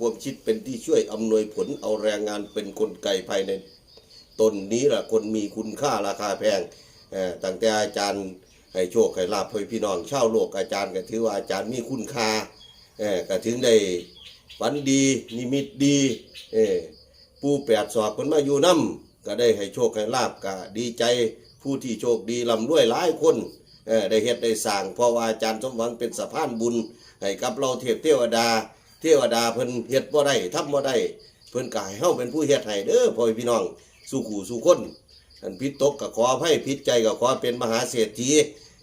ความคิดเป็นที่ช่วยอำนวยผลเอาแรงงานเป็นกลไกภายในตนนี้แหละคนมีคุณค่าราคาแพงเออตั้งแต่อาจารย์ให้โชคให้ลาภให้พี่น้องชาวโลกอาจารย์ก็ถือว่าอาจารย์มีคุณค่าเออก็ถึงได้ฝันดีนิมิตดีเออปูแปดศอกคนมาอยู่น้ำก็ได้ให้โชคให้ลาบก็ดีใจผู้ที่โชคดีลำด้วยหลายคนเออได้เฮ็ดได้สร้างเพราะว่าอาจารย์สมหวังเป็นสะพานบุญให้กับเราเทพเทวดา ทวดาเพิ่นเฮ็ดบ่ได้ทำบ่ได้เพิ่นก็ให้เฮาเป็นผู้เฮ็ดให้เด้อพ่อพี่น้องสู่ขู่สู่คนอันผิดตกก็ขออภัยผิดใจก็ขอเป็นมหาเศรษฐี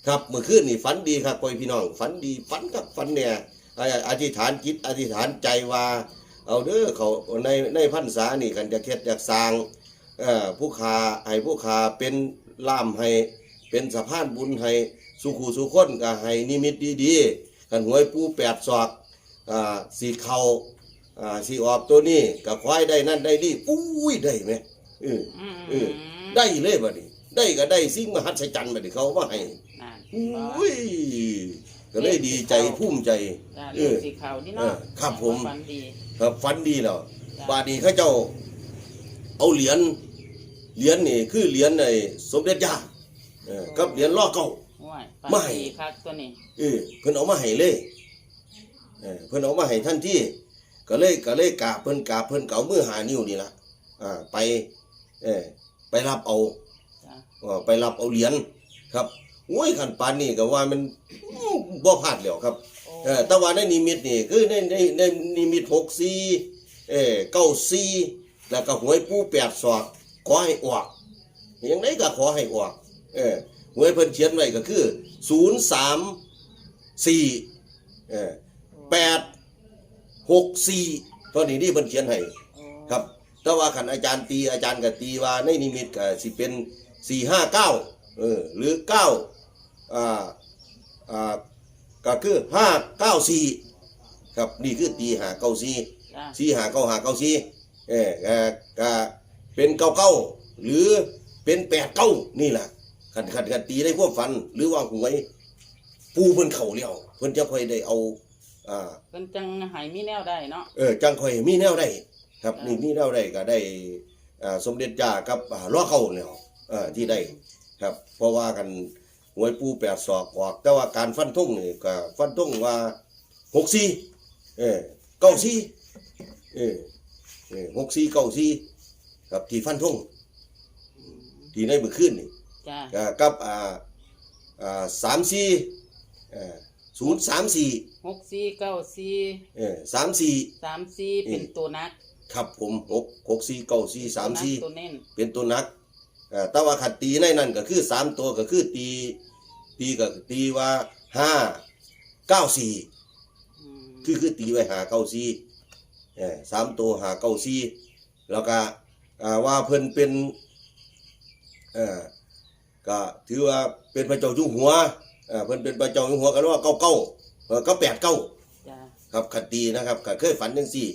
ครับเมื่อคืนนี่ฝันดีครับพ่อพี่น้องฝันดีฝันกับฝันเนี่ยไอ้อธิษฐานจิตอธิษฐานใจว่าเอาเด้อเขาในในพรรษานี่กันจะเฮ็ดอยากสร้างเอ่อผู้ขาให้ผู้ขาเป็นล่ามให้เป็นสะพานบุญให้สู่ขู่สู่คนก็ให้นิมิตดีๆกันหวยปูแปดศอก สีเขาอ่าสีออกตัวนี้กับควายได้นั่นได้นี่อุ้ยได้ไหมเอออืมเออได้เลยบัดนี้ ได้ก็ได้สิ่งมหัศจรรย์บัดนี้เขามาให้นั่นอุ้ยก็เลยดีใจภูมิใจจ้าเอเรื่อองสีขาวนี่เอเนาะอครับผมฝันดีครับฝันดีแล้วจ้ะบาดนี้เขาเจ้า เอาเหรียญเหรียญนี่คือเหรียญในสมเด็จย่าเออกับเหรียญล่อเก่าโอ้ยฝันไม่ดีคักตัวนี้เออเพิ่นเอามาให้เลย เออเพิ่นเอามาให้ท่านที่ก็เลยก็เลยกราบเพิ่นกราบเพิ่นเก่ามือหานิ้วนี่ละอ่าไปเออไปรับเอาจ้าเออไปรับเอาเหรียญครับโอ้ยขันปานนี่ก็ว่ามันอื้อบ่พลาดแล้วครับโอ้เออแต่ว่าในนิมิตนี่คือในในในนิมิตหกสี่เออเก้าสี่แล้วก็หวยปูแปดศอกขอให้ออกอย่างไรก็ขอให้ออกเออหวยเพิ่นเขียนไว้ก็คือศูนย์สามสี่เออ แปดหกสี่ตอนนี้ที่เพิ่นเขียนให้โอ้ครับ แต่ว่าขันอาจารย์ตีอาจารย์ก็ตีว่าในนิมิตก็สิเป็นสี่ห้าเก้าเออหรือเก้าอ่าอ่าก็คือห้าเก้าสี่ครับนี่คือตีหาเก้าสี่จ้าสี่หาเก้าหาเก้าสี่เออก็ก็เป็นเก้าเก้าหรือเป็นแปดเก้านี่แหละขันขันขันตีได้พวกฝัน หรือว่าหวยปูเพิ่นเข่าเลี้ยวเพิ่นจะค่อยได้เอา อ่า เพิ่นจังใหายมีแนวได้เนาะ เออจังค่อยมีแนวได้ครับอ่านี่ นี่มีแนวได้ก็ได้อ่าสมเด็จจ่ากับอ่าล้อเข้าแล้วเออที่ได้ครับ เพราะว่ากันหวยปูแปดศอกออก แต่ว่าการฟันทุ่งนี่ก็ฟันทุ่งว่าหกสี่เออเก้าสี่เออเออหกสี่เก้าสี่ครับที่ฟันทุ่งที่ในเมื่อคืนนี่จ้า อ่ากับอ่าอ่าสามสี่เออ ศูนย์สามสี่หกสี่เก้าสี่เออสามสี่ สามสี่เป็นตัวนักครับผมหกหกสี่เก้าสี่สามสี่ตัวเน้นเป็นตัวนักเอ่อแต่ว่าขัดตีในนั่นก็คือสามตัวก็คือตีตีก็ตีว่าห้าเก้าสี่ อืมคือคือตีไว้หาเก้าสี่เออสามตัวหาเก้าสี่แล้วก็อ่าว่าเพิ่นเป็นเออก็ถือว่าเป็นพระเจ้าอยู่หัว เออเพิ่นเป็นพระเจ้าอยู่หัวกันว่าเก้าเก้าเออก็แปดเก้าจ้าครับขัดตีนะครับก็เคยฝันจังสี่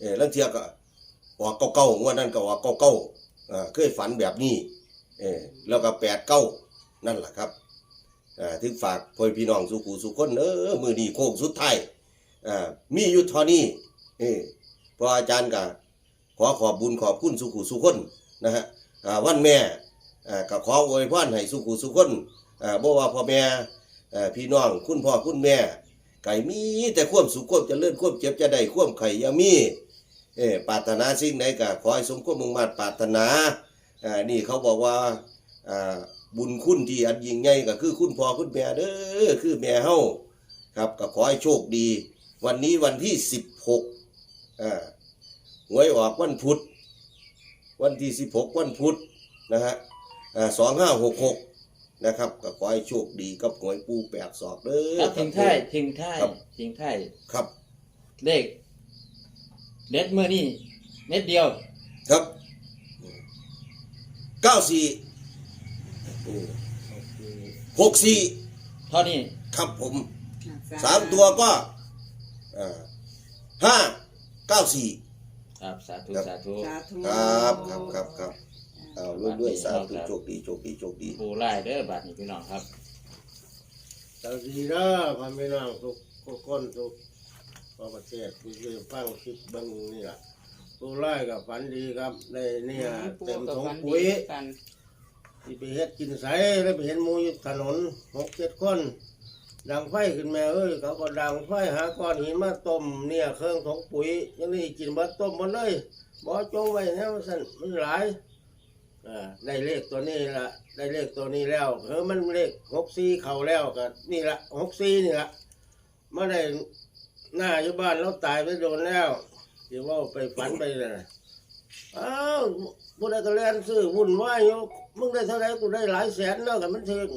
เออลังเทียก็ออกเก้าเก้างวดนั้นก็ออกเก้าเก้าอ่าเคยฝันแบบนี้เออแล้วก็แปดเก้านั่นแหละครับอ่าถึงฝากพ่อพี่น้องสุขูสุขคนเออมือดีโค้งสุดท้ายอ่ามีอยู่เท่านี้เออเพออาจารย์ก็ขอขอบบุญขอบคุณสุขูสุขคนนะฮะอ่าวันแม่อ่าก็ขออวยพรให้สุขูสุขคนอ่า บ่ว่าพ่อแม่พี่น้องคุณพ่อคุณแม่ ไก่มีแต่ความสุขความเจริญความเจ็บจะได้ความไข่ยามีเออปรารถนาสิ่งใดก็ขอให้สมความมุ่งมั่นปรารถนาอ่านี่เขาบอกว่าอ่าบุญคุณที่อันยิ่งใหญ่ก็คือคุณพ่อคุณแม่เด้อคือแม่เฮาครับก็ขอให้โชคดี วันนี้วันที่สิบหกอ่าหวยออกวันพุธวันที่สิบหกวันพุธนะฮะอ่าสองห้าหกหก นะครับก็ขอให้โชคดีกับหวยปูแปดศอกเด้อครับทิ้งท้ายทิ้งท้ายครับ ทิ้งท้ายครับ เลขเน็ตเมื่อนี่เน็ตเดียวครับเก้าสี่หกสี่เท่านี้ครับผมสามตัวก็ห้าเก้าสี่ครับสาธุครับสาธุ สาธุ ครับครับครับครับ เอาด้วยด้วยสาธุโชคดีโชคดีโชคดีผู้ไล่เด้อบัดนี้พี่น้องครับสวัสดีเด้อพ่อแม่น้องทุกทุกคนทุกพอประเทศคือคือฟังคลิปเบิ่งนี่ล่ะผู้ไล่กับฝันดีครับได้เนี่ยปูเต็มกับถุงฟันปุ๋ยดีกันที่ไปเฮ็ดกินใสแล้วไปเห็นหมูอยู่ถนนหกเจ็ดคนดังไฟขึ้นมาเอ้ยเขาก็ดังไฟหาก้อนหินมาต้มเนี่ยเครื่องถุงปุ๋ยยังนี่กินเบัดต้มหมดเลยบ่จงไว้แนวสั่นมันหลาย อ่าได้เลขตัวนี้ละได้เลขตัวนี้แล้วเออมันเลขหกสี่เขาแล้วก็นี่ละหกสี่นี่ละมาได้หน้าอยู่บ้านเราตายไปโดนแล้วเดี๋ยวว่าไปฝันไปเลยนะอ้าวผู้ใดก็เล่นซื้อวุ่นวายอยู่มึงได้เท่าไหรกูได้หลายแสนแล้วกันมันถึง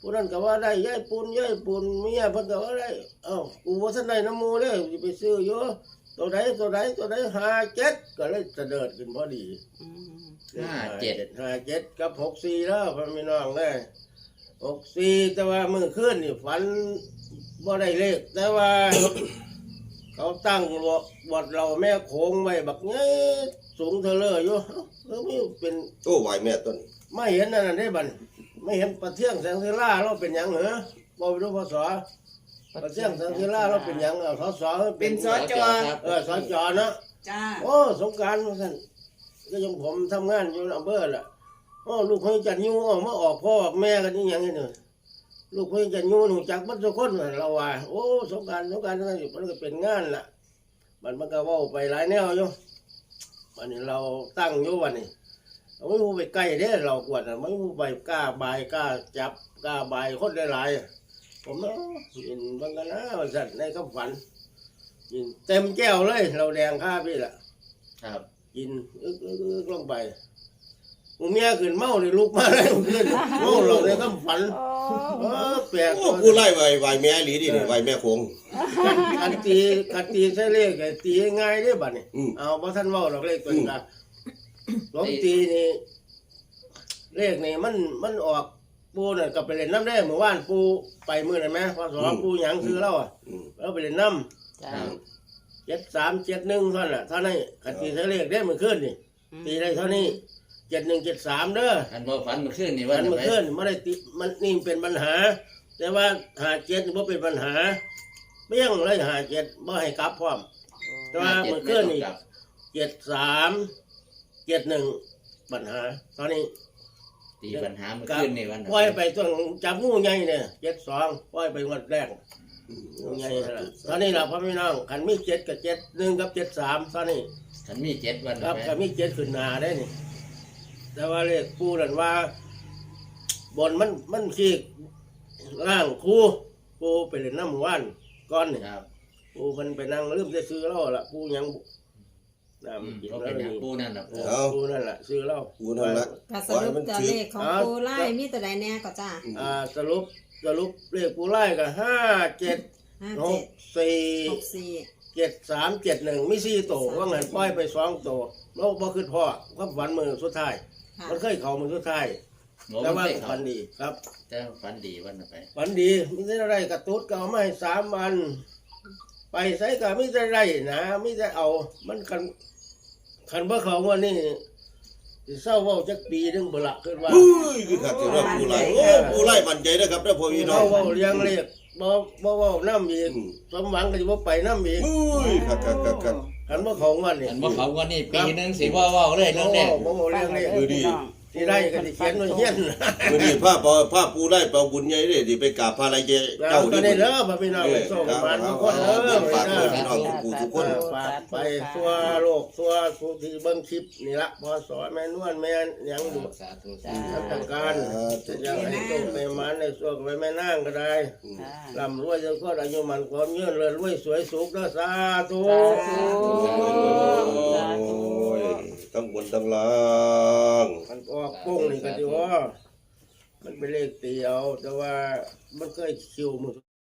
ผู้นั้นก็ว่าได้ย่ายปูนย่ายปูนเมียเพิ่นก็ว่าได้เอ้ากูว่าท่านได้น้ำมูเลยจะไปซื้ออยู่ ตัวใดตัวใดตัวใดห้าเจ็ดก็เลยเสด็จขึ้นพอดีอืมห้าเจ็ดห้าเจ็ดกับหกสี่แล้วพ่อพี่น้องได้หกสี่แต่ว่ามือขึ้นนี่ฝันบ่ได้เลขแต่ว่า เขาตั้งวัดเราแม่โขงไว้บักเงี้ยสูงเทอเลออยู่เออไม่เป็นโอ้ไหวแม่ต้นไม่เห็นนั่นนะได้บันไม่เห็นประเทียงแสงเทล่าเราเป็นหยังเหรอบอกไปดูพศ ประเทียงแสงเทล่าเราเป็นหยังเอาสสเป็นสจ ครับ เออสจเนาะจ้า โอ้สงกรารท่านก็ยังผมทำงานอยู่อำเภอละโอ้ลูกเขาจัดยูออกมาออกพ่อออกแม่กันนี่ยังไงเนี่ยลูกเขาจัดยูหนูจักบัดทุกคนเราว่าโอ้สงกรารสงกรารท่านอยู่มันก็เป็นงานล่ะมันมันก็เว่าไปหลายแนวอยู่วันนี้เราตั้งอยู่วันนี้เราไม่พูไปใกล้เด้เรากวดน่ะไม่พูไปกล้าบายกล้าจับกล้าบายคนได้หลายๆ ผมเนาะยินบางกันนะวันสัตว์ในคำฝันยินเต็มแก้วเลย เราแดงข้าพี่ละครับกินอึกอึกอึกลงไปหมูเมียขึ้นเมาเลยลุกมาเลยขึ้นเมาเราเลยก็ฝันเออแปลกโอ้กูไล่ไหวไหวแม่หลีดินี่ไหวแม่คงคันตีคันตีใช้เลขไอ้ตีง่ายได้อบัดนี่อืมเอาบ่ท่านเว้าหรอกเลขตัวนี้ละหลวงตีนี่เลขนี่มันมันออก ปูน่ะก็ไปเล่นน้ำได้เมื่อวานปูไปมื้อนั้นไหมพอสอนปูหยังคือเราอะอืมเราไปเล่นน้ำจ้าเจ็ดสามเจ็ดหนึ่งเท่านั้นแหละเท่านั้นคันตีใช้เลขได้เมื่อคืนนี่ตีได้เท่านี้เจ็ดหนึ่งเจ็ดสามเด้ออันบ่ฝันเมื่อคืนนี่มัว่านจะเมื่อไปคืนไม่ได้ติมันนี่เป็นปัญหา แต่ว่าหาเจ็ดนี่บ่เป็นปัญหาไม่ยังเลยหาเจ็ดบ่ให้กลับพร้อม แต่ว่าเมื่อคืนนี่ครับเจ็ดสามเจ็ดหนึ่งปัญหาตอนนี้ ตีปัญหาเมื่อคืนนี่วันปล่อยไปต้นจับงูใหญ่เนี่ยเจ็ดสองปล่อยไปงวันแรกงูใหญ่นั่นล่ะตอนนี้เราพ่อพี่น้องขันมีเจ็ดกับเจ็ดหนึ่งกับเจ็ดสามตอนนี้ฉันมีเจ็ดวันครับไปก็มีเจ็ดขึ้นหนาได้นี่แต่ว่าเลขปูนั่นว่า บนมันมันขี้ล่างคูปูไปเล่นน้ำหมู่บ้านก้อนนี่ครับปูมันไปนั่งลืมจะซื้อเหล้าละปูยังบุ น้อืมำกินก็แล้เป็นวอย่างนี่ปูนั่นน่ะเออปูนั่นแหละซื้อเหล้ากูนั่นละ ก็สรุปตัวเลขของปูไล่มีตัวใดแน่ก็จ้าอ่าสรุปสรุปเลขปูไล่ก็ห้าเจ็ดห้าหเจ็กดสี่หกสี่เจ็ดสามเจ็ดหนึ่งมีสี่โตวว่างั้นปล่อยไปสองโตวแล้วบ่คือพ่อความฝันมือสุดท้าย ค่ะมันเคยเข้ามือสุดท้ายโง่แต่ว่าไม่ฝัฝันนดีครับ แต่ฝันดีวันน่ะไปฝันดีมิได้อะไรกระตุ้ดก็เอามาให้สามวัน ไปใส่ก็มิได้ไรนะมิได้เอา มันคันคันเบ่เขาว่านี่สิเศร้าเว่าจักปีหนึงบ่ละขึ้นว่าอุ้ยคือขัดเจอกูไล่โอ้กูไล่มั่นใจนะครับเด้อพ่อพี่น้อเฮาง เว้าเลี้ยงเลขบ่บ่เว้าน้ำอีกอืม สมหวังก็สิบ่ไปน้ำอีกอุ้ยขัดขัดขัดขัด คันบ่เขาว่านี่อันว่าเขาวันนี้ปีหนึงสิว่าเว่าเลยบ่เรื่องแรเว้ากบ่เว้าเลี้ยงเลขดูดิ สิได้ก็สิเขียนไว้เฮียนมื้อนี้ภาพภาพปูไล่เป่าบุญใหญ่เด้ดิไปกราบพระไรเจแล้เจ้าวก็ดิได้เด้อพ่อพี่น้องไปส่งมาทุกคนเด้อฝากไปเด้อเด้อพี่น้องทุกผู้ทุกคนฝากไปทั่วโลกทั่วผู้ที่เบิ่งคลิปนี่ละพอสอนแม่นวลแม่นหยังดูสาธุจ้าทำทางการจะยังให้ตกในมันในส่วนไปแม่นางก็ได้จ้าร่ำรวยจะก็อายุมันความยืนเรือนรวยสวยสุขเด้อสาธุสาธุสาธุโอ้ย ทั้งบนทั้งล่างมันออกปุ้งนี่ก็ดีว่ามันเป็นเลขเตียวแต่ว่ามันเคยคิวมือ